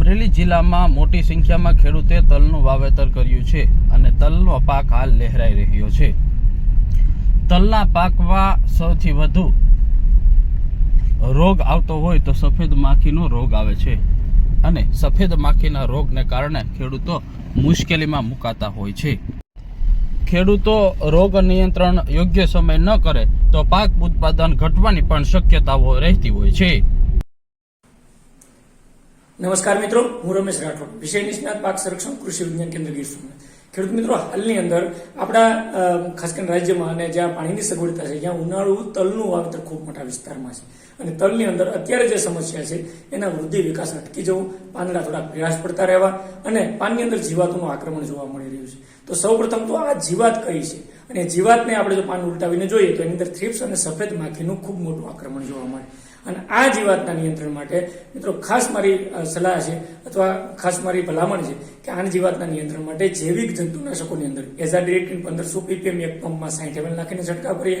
અમરેલી જિલ્લામાં મોટી સંખ્યામાં ખેડૂતે તલનું વાવેતર કર્યું છે અને તલનો પાક હાલ લહેરાઈ રહ્યો છે. તલના પાકમાં સૌથી વધુ રોગ આવતો હોય તો સફેદ માખીનો રોગ આવે છે અને સફેદ માખીના રોગને કારણે ખેડૂતો મુશ્કેલીમાં મુકાતા હોય છે. ખેડૂતો રોગ નિયંત્રણ યોગ્ય સમય ન કરે તો પાક ઉત્પાદન ઘટવાની પણ શક્યતાઓ રહેતી હોય છે. નમસ્કાર મિત્રો, હું રમેશ રાઠોડ, વિષય નિષ્ણાત પાક સંરક્ષણ કૃષિ વિજ્ઞાન કેન્દ્ર ગીર સોમનાથ. ખેડૂત મિત્રો, હાલની અંદર આપણા ખાસ કરીને રાજ્યમાં અને જ્યાં પાણીની સગવડતા છે, જ્યાં ઉનાળુ તલનું વાવેતર ખૂબ મોટા વિસ્તારમાં છે. અને તલની અંદર અત્યારે જે સમસ્યા છે, એના વૃદ્ધિ વિકાસ અટકી જવું, પાંદડા થોડા પ્રયાસ પડતા રહેવા અને પાનની અંદર જીવાતોનું આક્રમણ જોવા મળી રહ્યું છે. તો સૌપ્રથમ તો આ જીવાત કઈ છે? અને જીવાતને આપણે જો પાન ઉલટાવીને જોઈએ, તો એની અંદર થ્રિપ્સ અને સફેદ માખીનું ખૂબ મોટું આક્રમણ જોવા મળે. અને આ જીવાતના નિયંત્રણ માટે મિત્રો ખાસ મારી સલાહ છે અથવા ખાસ મારી ભલામણ છે કે આ જીવાતના નિયંત્રણ માટે જૈવિક જંતુનાશકોની અંદર એઝાડિરેક્ટિન પંદરસો પીપીએમ એક પંપમાં સાઠ એમએલ નાખીને છંટકાવ કરીએ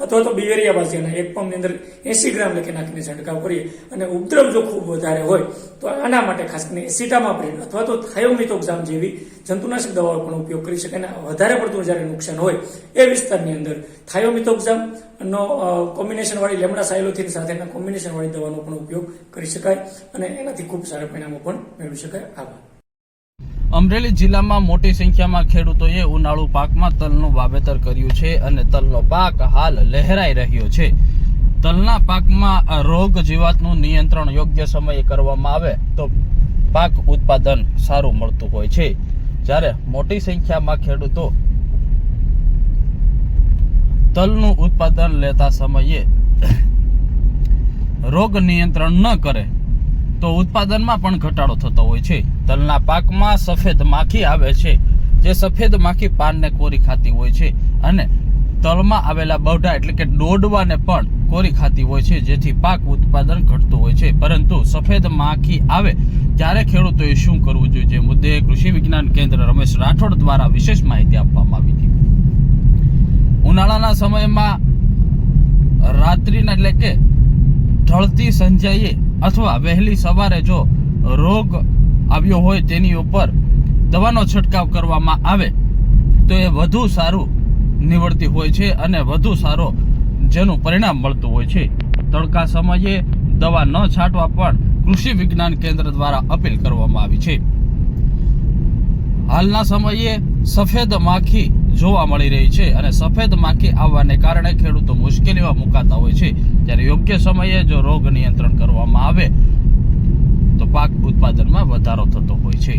અથવા તો બિવેરિયા બાજીના એક પંપની અંદર એસી ગ્રામ લખી નાખીને છંટકાવ કરીએ અને ઉપદ્રવ જો ખૂબ વધારે હોય તો આના માટે ખાસ કરીને એસિટામાપ્રિન અથવા તો થાયોમિથોક્ઝામ જેવી જંતુનાશક દવાઓ પણ ઉપયોગ કરી શકાય અને વધારે પડતું જ્યારે નુકસાન હોય એ વિસ્તારની અંદર થાયોમિથોક્ઝામ નો કોમ્બિનેશન વાળી લેમડા સાયલોથિન સાથેના કોમ્બિનેશન વાળી દવાનો પણ ઉપયોગ કરી શકાય અને એનાથી ખૂબ સારા પરિણામો પણ મેળવી શકાય. આભાર. અમરેલી જિલ્લામાં મોટી સંખ્યામાં ખેડૂતોએ ઉનાળુ પાકમાં તલનું વાવેતર કર્યું છે અને તલનો પાક હાલ લહેરાઈ રહ્યો છે. તલના પાકમાં રોગ જીવાતનું નિયંત્રણ યોગ્ય સમયે કરવામાં આવે તો પાક ઉત્પાદન સારું મળતું હોય છે. જ્યારે મોટી સંખ્યામાં ખેડૂતો તલનું ઉત્પાદન લેતા સમયે રોગ નિયંત્રણ ન કરે તો ઉત્પાદનમાં પણ ઘટાડો થતો હોય છે. તલના પાકમાં સફેદ માખી આવે છે, જે સફેદ માખી પાનને કોરી ખાતી હોય છે અને તલમાં આવેલા બવઢા એટલે કે ડોડવાને પણ કોરી ખાતી હોય છે, જેથી પાક ઉત્પાદન ઘટતું હોય છે. પરંતુ સફેદ માખી આવે ત્યારે ખેડૂતોએ શું કરવું જોઈએ? જે મુદ્દે કૃષિ વિજ્ઞાન કેન્દ્ર રમેશ રાઠોડ દ્વારા વિશેષ માહિતી આપવામાં ઉનાળાના સમયમાં રાત્રિના એટલે કે ઢળતી સંધ્યાએ અથવા વહેલી સવારે જો રોગ આવ્યો હોય તેની ઉપર દવાનો છંટકાવ કરવામાં આવે, તો એ વધુ સારું નીવડતી હોય છે અને વધુ સારો જેનું પરિણામ મળતું હોય છે. તડકા સમયે દવા ન છાંટવા પણ કૃષિ વિજ્ઞાન કેન્દ્ર દ્વારા અપીલ કરવામાં આવી છે. હાલના સમયે સફેદ માખી જોવા મળી રહી છે અને સફેદ માખી આવવાને કારણે ખેડૂતો મુશ્કેલીમાં મુકાતા હોય છે. ત્યારે યોગ્ય સમયે જો રોગ નિયંત્રણ કરવામાં આવે, તો પાક ઉત્પાદનમાં વધારો થતો હોય છે.